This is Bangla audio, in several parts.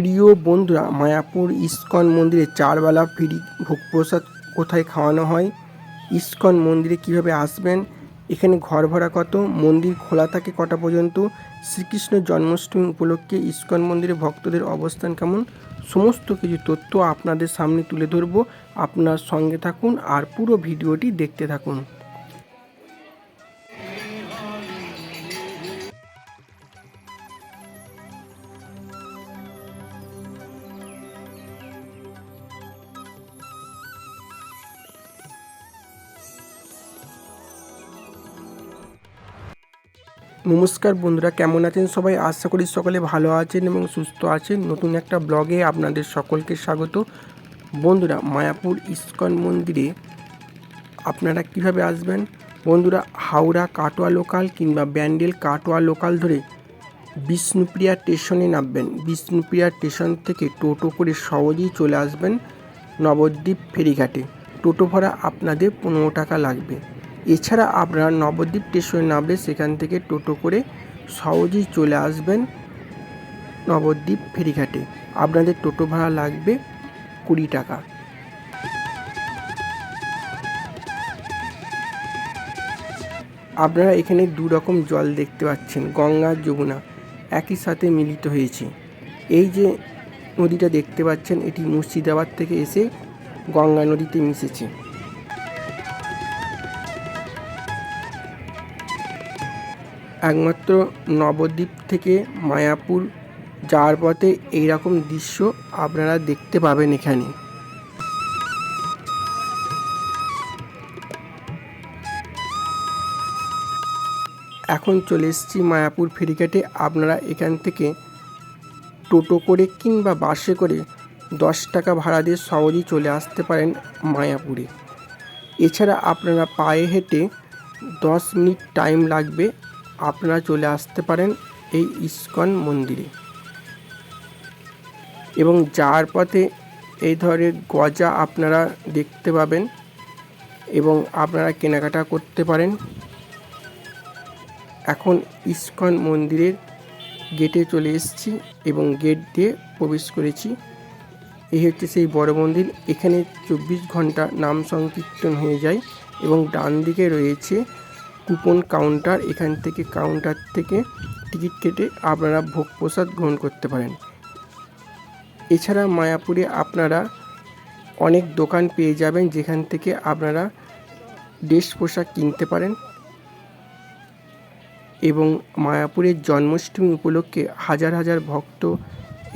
প্রিয় বন্ধুরা, মায়াপুর ইস্কন মন্দিরে চারবেলা ফ্রি ভোগ প্রসাদ কোথায় খাওয়ানো হয়? ইস্কন মন্দিরে কীভাবে আসবেন? এখানে ঘর ভাড়া কত? মন্দির খোলা থাকে কটা পর্যন্ত? শ্রীকৃষ্ণ জন্মাষ্টমী উপলক্ষে ইস্কন মন্দিরে ভক্তদের অবস্থান কেমন? সমস্ত কিছু তথ্য আপনাদের সামনে তুলে ধরব। আপনার সঙ্গে থাকুন আর পুরো ভিডিওটি দেখতে থাকুন। নমস্কার বন্ধুরা, কেমন আছেন সবাই? আশা করি সকলে ভালো আছেন এবং সুস্থ আছেন। নতুন একটা ব্লগে আপনাদের সকলকে স্বাগত। বন্ধুরা, মায়াপুর ইস্কন মন্দিরে আপনারা কীভাবে আসবেন? বন্ধুরা, হাওড়া কাটোয়া লোকাল কিংবা ব্যান্ডেল কাটোয়া লোকাল ধরে বিষ্ণুপ্রিয়া স্টেশনে নামবেন। বিষ্ণুপ্রিয়া স্টেশন থেকে টোটো করে সহজেই চলে আসবেন নবদ্বীপ ফেরিঘাটে। টোটো ভাড়া আপনাদের পনেরো টাকা লাগবে। এছাড়া আপনারা নবদ্বীপ স্টেশনে নামলে সেখান থেকে টোটো করে সহজেই চলে আসবেন নবদ্বীপ ফেরিঘাটে। আপনাদের টোটো ভাড়া লাগবে কুড়ি টাকা। আপনারা এখানে দু রকম জল দেখতে পাচ্ছেন, গঙ্গা, যমুনা, একই সাথে মিলিত হয়েছে। এই যে নদীটা দেখতে পাচ্ছেন, এটি মুর্শিদাবাদ থেকে এসে গঙ্গা নদীতে মিশেছে। একমাত্র নবদ্বীপ থেকে মায়াপুর যাওয়ার পথে এইরকম দৃশ্য আপনারা দেখতে পাবেন এখানে। এখন চলে এসেছি মায়াপুর ফেরিঘাটে আপনারা এখান থেকে টোটো করে কিংবা বাসে করে দশ টাকা ভাড়া দিয়ে সহজেই চলে আসতে পারেন মায়াপুরে। এছাড়া আপনারা পায়ে হেঁটে দশ মিনিট টাইম লাগবে আপনারা চলে আসতে পারেন এই ইস্কন মন্দিরে। এবং যাওয়ার পথে এই ধরনের গজা আপনারা দেখতে পাবেন এবং আপনারা কেনাকাটা করতে পারেন। এখন ইস্কন মন্দিরের গেটে চলে এসেছি এবং গেট দিয়ে প্রবেশ করেছি। এই হচ্ছে সেই বড় মন্দির, এখানে চব্বিশ ঘণ্টা নাম সংকীর্তন হয়ে যায় এবং ডান দিকে রয়েছে কুপন কাউন্টার, এখান থেকে কাউন্টার থেকে টিকিট কেটে আপনারা ভোগ প্রসাদ গ্রহণ করতে পারেন। এছাড়া মায়াপুরে আপনারা অনেক দোকান পেয়ে যাবেন যেখান থেকে আপনারা ড্রেস পোশাক কিনতে পারেন এবং মায়াপুরের জন্মাষ্টমী উপলক্ষে হাজার হাজার ভক্ত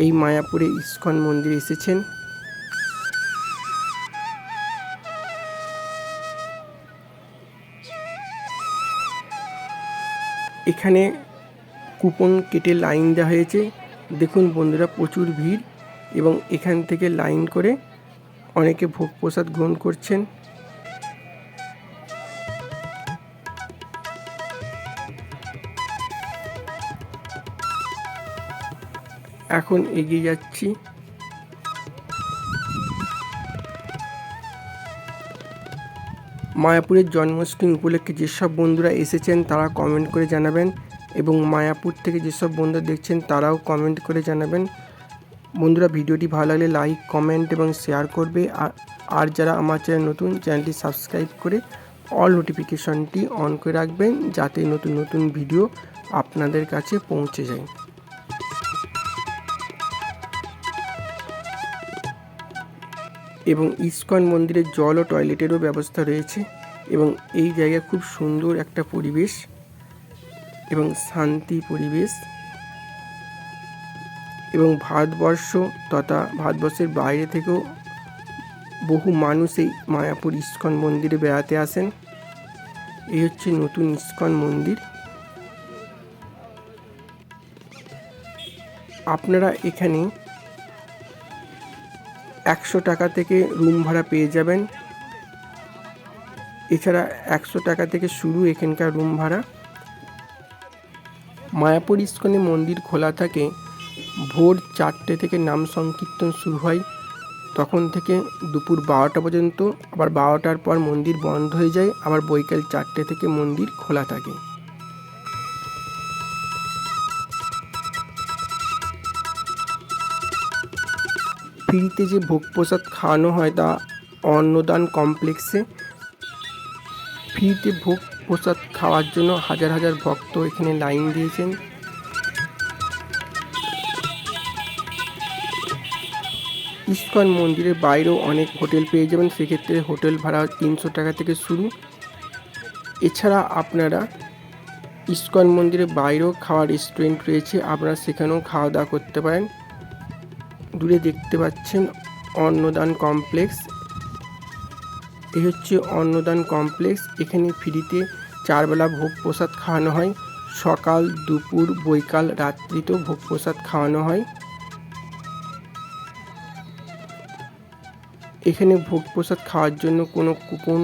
এই মায়াপুরে ইস্কন মন্দিরে এসেছেন। এখানে কুপন কেটে লাইন দেওয়া হয়েছে। দেখুন বন্ধুরা, প্রচুর ভিড় এবং এখান থেকে লাইন করে অনেকে ভোগ প্রসাদ গ্রহণ করছেন। এখন এগিয়ে যাচ্ছি। মায়াপুরের জন্মাষ্টমী উপলক্ষে যেসব বন্ধুরা এসেছেন তারা কমেন্ট করে জানাবেন এবং মায়াপুর থেকে যেসব বন্ধুরা দেখছেন তারাও কমেন্ট করে জানাবেন। বন্ধুরা, ভিডিওটি ভালো লাগলে লাইক কমেন্ট এবং শেয়ার করবে। আর আর যারা আমার চ্যানেল নতুন চ্যানেলটি সাবস্ক্রাইব করে অল নোটিফিকেশনটি অন করে রাখবেন যাতে নতুন নতুন ভিডিও আপনাদের কাছে পৌঁছে যায়। এবং ইস্কন মন্দিরের জল ও টয়লেটেরও ব্যবস্থা রয়েছে এবং এই জায়গা খুব সুন্দর একটা পরিবেশ এবং শান্তি পরিবেশ এবং ভারতবর্ষ তথা ভারতবর্ষের বাইরে থেকেও বহু মানুষ এই মায়াপুর ইস্কন মন্দিরে বেড়াতে আসেন। এই হচ্ছে নতুন ইস্কন মন্দির। আপনারা এখানে একশো টাকা থেকে রুম ভাড়া পেয়ে যাবেন। এছাড়া একশো টাকা থেকে শুরু এখানকার রুম ভাড়া। মায়াপুর ইস্কনে মন্দির খোলা থাকে। ভোর চারটে থেকে নাম সংকীর্তন শুরু হয়। তখন থেকে দুপুর বারোটা পর্যন্ত। আবার বারোটার পর মন্দির বন্ধ হয়ে যায়। আবার বৈকাল চারটে থেকে মন্দির খোলা থাকে। ফ্রিতে যে ভোগ প্রসাদ খাওয়ানো হয় তা অন্নদান কমপ্লেক্সে। ফ্রিতে ভোগ প্রসাদ খাওয়ার জন্য হাজার হাজার ভক্ত এখানে লাইন দিয়েছেন। ইস্কন মন্দিরের বাইরেও অনেক হোটেল পেয়ে যাবেন। সেক্ষেত্রে হোটেল ভাড়া তিনশো টাকা থেকে শুরু। এছাড়া আপনারা ইস্কন মন্দিরের বাইরেও খাওয়ার রেস্টুরেন্ট রয়েছে। আপনারা সেখানেও খাওয়া দাওয়া করতে পারেন। দূরে দেখতে পাচ্ছেন অন্নদান কমপ্লেক্স। এই হচ্ছে অন্নদান কমপ্লেক্স। এখানে ফ্রিতে চারবেলা ভোগ প্রসাদ খাওয়ানো হয়। সকাল, দুপুর, বৈকাল, রাত্রিতেও ভোগ প্রসাদ খাওয়ানো হয়। এখানে ভোগ প্রসাদ খাওয়ার জন্য কোনো কুপন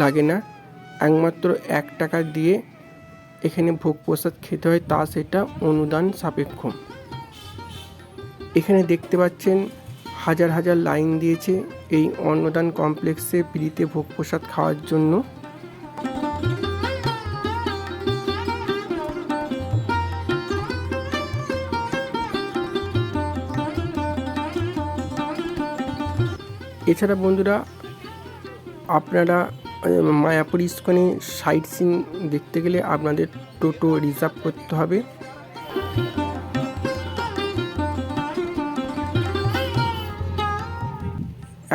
লাগে না। একমাত্র এক টাকা দিয়ে এখানে ভোগ প্রসাদ খেতে হয়, তা সেটা অনুদান সাপেক্ষ। এখানে দেখতে পাচ্ছেন হাজার হাজার লাইন দিয়েছে এই অন্নদান কমপ্লেক্সে ফ্রিতে ভোগ প্রসাদ খাওয়ার জন্য। এছাড়া বন্ধুরা, আপনারা মায়াপুর ইস্কনে সাইট সিন দেখতে গেলে আপনাদের টোটো রিজার্ভ করতে হবে।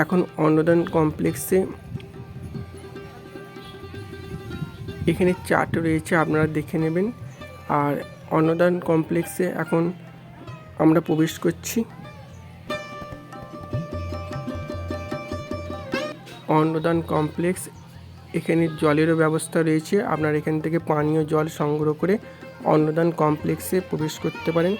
এখন অন্নদান কমপ্লেক্সে এখানে চার্ট রয়েছে, আপনারা দেখে নেবেন। আর অন্নদান কমপ্লেক্সে এখন আমরা প্রবেশ করছি। অন্নদান কমপ্লেক্স, এখানে জলেরও ব্যবস্থা রয়েছে। আপনারা এখান থেকে পানীয় জল সংগ্রহ করে অন্নদান কমপ্লেক্সে প্রবেশ করতে পারেন।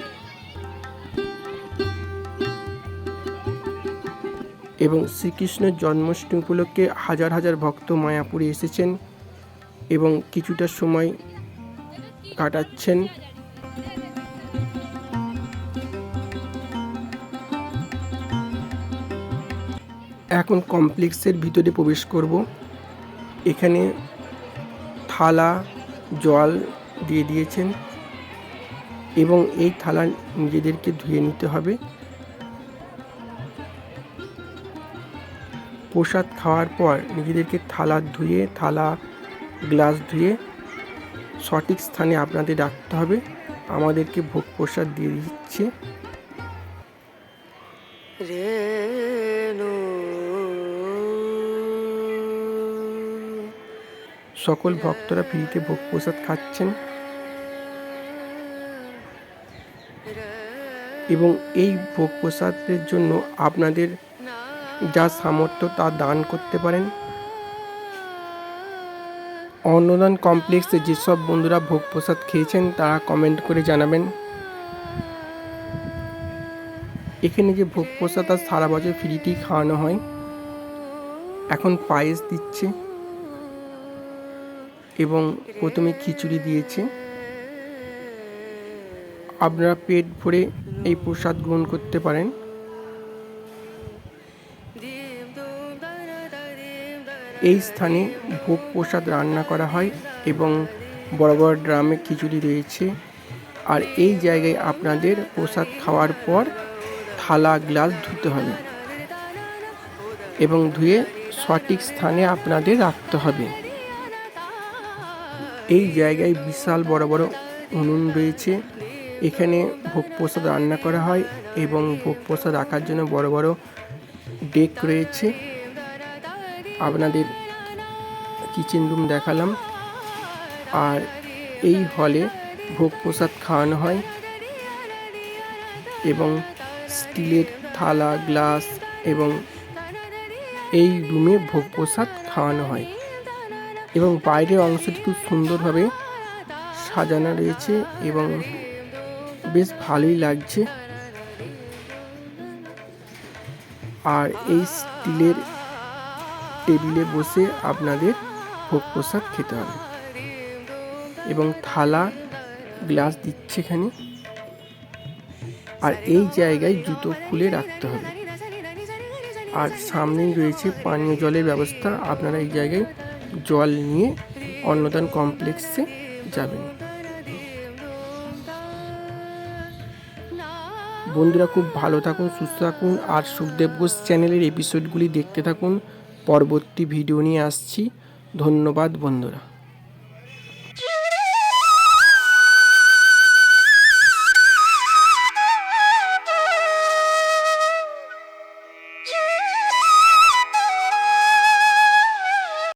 এবং শ্রীকৃষ্ণের জন্মাষ্টমী উপলক্ষে হাজার হাজার ভক্ত মায়াপুরে এসেছেন এবং কিছুটা সময় কাটাচ্ছেন। এখন কমপ্লেক্সের ভিতরে প্রবেশ করব। এখানে থালা, জল দিয়ে দিয়েছেন এবং এই থালা নিজেদেরকে ধুয়ে নিতে হবে। প্রসাদ খাওয়ার পর নিজেদেরকে থালা ধুয়ে থালা গ্লাস ধুয়ে সঠিক স্থানে আপনাদের রাখতে হবে। আমাদেরকে ভোগ প্রসাদ দিয়ে দিচ্ছে। সকল ভক্তরা ফ্রিতে ভোগ প্রসাদ খাচ্ছেন। এবং এই ভোগ প্রসাদের জন্য আপনাদের যা সামর্থ্য তা দান করতে পারেন। অন্নদান কমপ্লেক্সে যেসব বন্ধুরা ভোগ প্রসাদ খেয়েছেন, তারা কমেন্ট করে জানাবেন। এখানে যে ভোগ প্রসাদ আর সারা বছর ফ্রিতেই খাওয়ানো হয়, এখন পায়েস দিচ্ছে এবং প্রথমে খিচুড়ি দিয়েছে। আপনারা পেট ভরে এই প্রসাদ গ্রহণ করতে পারেন। এই স্থানে ভোগ প্রসাদ রান্না করা হয় এবং বড় বড় ড্রামে খিচুড়ি রয়েছে। আর এই জায়গায় আপনাদের প্রসাদ খাওয়ার পর থালা, গ্লাস ধুতে হবে এবং ধুয়ে সঠিক স্থানে আপনাদের রাখতে হবে। এই জায়গায় বিশাল বড় বড় উনুন রয়েছে। এখানে ভোগ প্রসাদ রান্না করা হয় এবং ভোগ প্রসাদ রাখার জন্য বড় বড় ডেক রয়েছে। আপনাদের কিচেন রুম দেখালাম। আর এই হলে ভোগ প্রসাদ খাওয়ানো হয় এবং স্টিলের থালা, গ্লাস এবং এই রুমে ভোগ প্রসাদ খাওয়ানো হয়। এবং বাইরের অংশটি খুব সুন্দরভাবে সাজানো রয়েছে এবং বেশ ভালোই লাগছে। আর এই স্টিলের টেবিলে বসে আপনাদের ভোগ প্রসাদ খেতে হবে। এবং থালা, গ্লাস দিচ্ছে এখানে। আর এই জায়গায় জুতো খুলে রাখতে হবে। আর সামনেই রয়েছে পানীয় জলের ব্যবস্থা। আপনারা এই জায়গায় জল নিয়ে অন্নদান কমপ্লেক্সে যাবেন। বন্ধুরা, খুব ভালো থাকুন, সুস্থ থাকুন। আর সুখদেব ঘোষ চ্যানেলের এপিসোডগুলি দেখতে থাকুন। পরবর্তী ভিডিও নিয়ে আসছি। ধন্যবাদ বন্ধুরা।